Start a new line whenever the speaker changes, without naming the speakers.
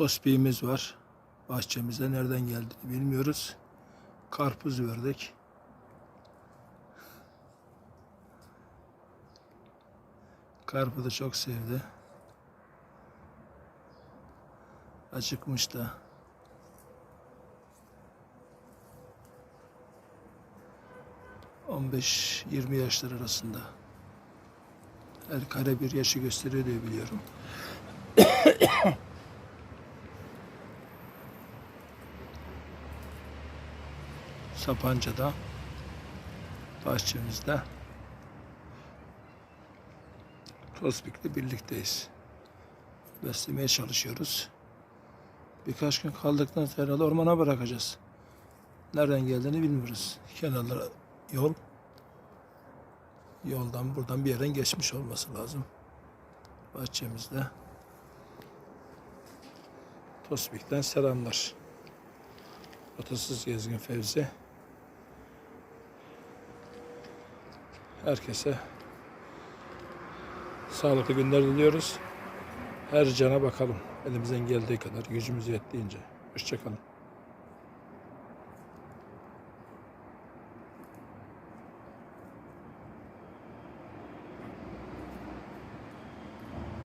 Tospiğimiz var. Bahçemize nereden geldiğini bilmiyoruz. Karpuz verdik. Karpuzu çok sevdi. Acıkmış da. On beş, yirmi yaşlar arasında. Her kare bir yaşı gösteriyor diye biliyorum. Sapanca'da bahçemizde Tospik'le birlikteyiz. Beslemeye çalışıyoruz. Birkaç gün kaldıktan sonra ormana bırakacağız. Nereden geldiğini bilmiyoruz. Kenarlara yol. Yoldan buradan bir yerden geçmiş olması lazım. Bahçemizde. Tospik'ten selamlar. Atasız Gezgin Fevzi. Herkese sağlıklı günler diliyoruz. Her cana bakalım. Elimizden geldiği kadar, gücümüz yettiğince. Hoşçakalın.